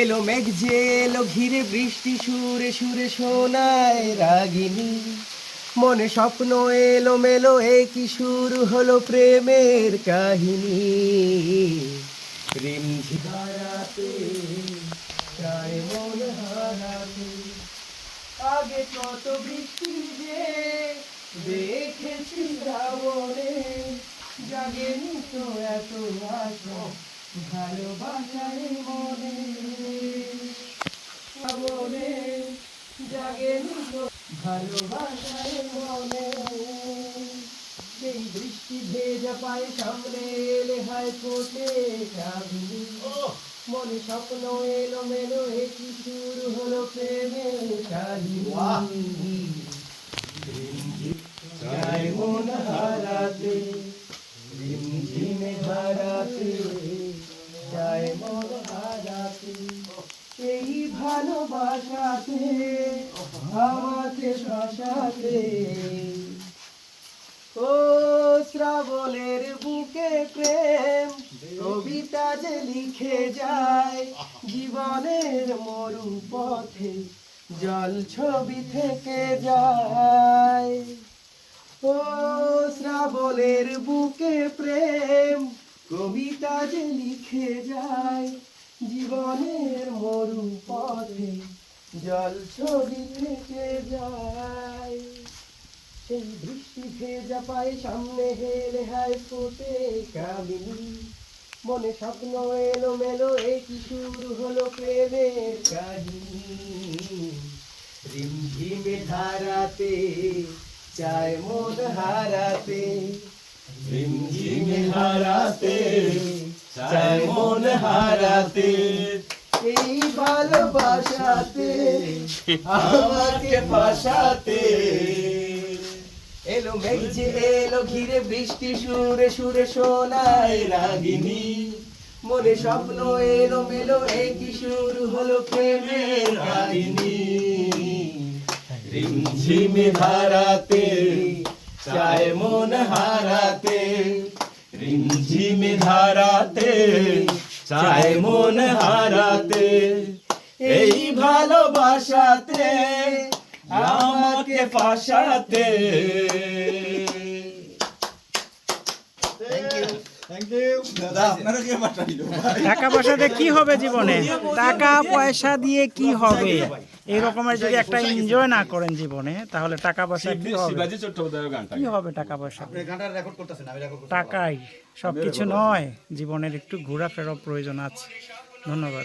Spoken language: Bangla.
এলো মেঘ যে এলো ঘিরে বৃষ্টি সুরে সুরে শোনায় রাগিনী। মনে স্বপ্ন এলো মেলো এ কি শুরু হলো প্রেমের কাহিনী। প্রেম ধারাতে চায় মন হারাতে, আগে কত বৃষ্টি যে দেখেছি শ্রাবণে জাগেনি তো এত আশা। ভালোবাসায় মনে শ্রাবণে জাগেনি তো মনে সেই বৃষ্টি ভেজা পায়ে সামনে এলে হায় ফোটে মনে স্বপ্ন এলো মেলো এ কি শুরু হলো প্রেমের কাহিনী যায় মন হারাতে রিমঝিমে হারাতে ভালোবাসাতে, আমাকে শাসাতে। ও শ্রাবণের বুকে প্রেম, কবিতা যে লিখে যায় জীবনের মরু পথে জল ছবি থেকে যায়। ও শ্রাবণের বুকে প্রেম, কবিতা যে লিখে যায় জীবনের মরু পথে জল ছবি থেকে যায়। সেই বৃষ্টি ভেজা পায়ে সামনে হেলে হায় ফোটে কামিনী। মনে স্বপ্ন এলো মেলো এ কি শুরু হলো প্রেমের কাহিনী। রিমঝিমে ধারাতে, চায় মন হারাতে। রিমঝিমে হারাতে চায় মন হারাতে, এই ভালোবাসাতে, আমাকে ফাঁসাতে। এলো মেঘ এলো ঘিরে বৃষ্টি, সুরে সুরে শোনায় রাগিনী। মনে স্বপ্ন এলো মেলো, এই কি শুরু হলো প্রেমের কাহিনী। রিমঝিমে ধারাতে, চায় মন হারাতে। রিমঝিমে ধারাতে চায় মন হারাতে এই ভালোবাসাতে আমাকে ফাঁসাতে। টাকা পয়সা দিয়ে কি হবে জীবনে? টাকা পয়সা দিয়ে কি হবে? এই রকমের যদি একটা এনজয় না করেন জীবনে তাহলে টাকা পয়সা কি হবে? কি হবে টাকা পয়সা? দিয়ে? গানটা রেকর্ড করতেছেন আমি রেকর্ড টাকাই সবকিছু নয়। জীবনের একটু ঘোরাফেরা প্রয়োজন আছে। ধন্যবাদ।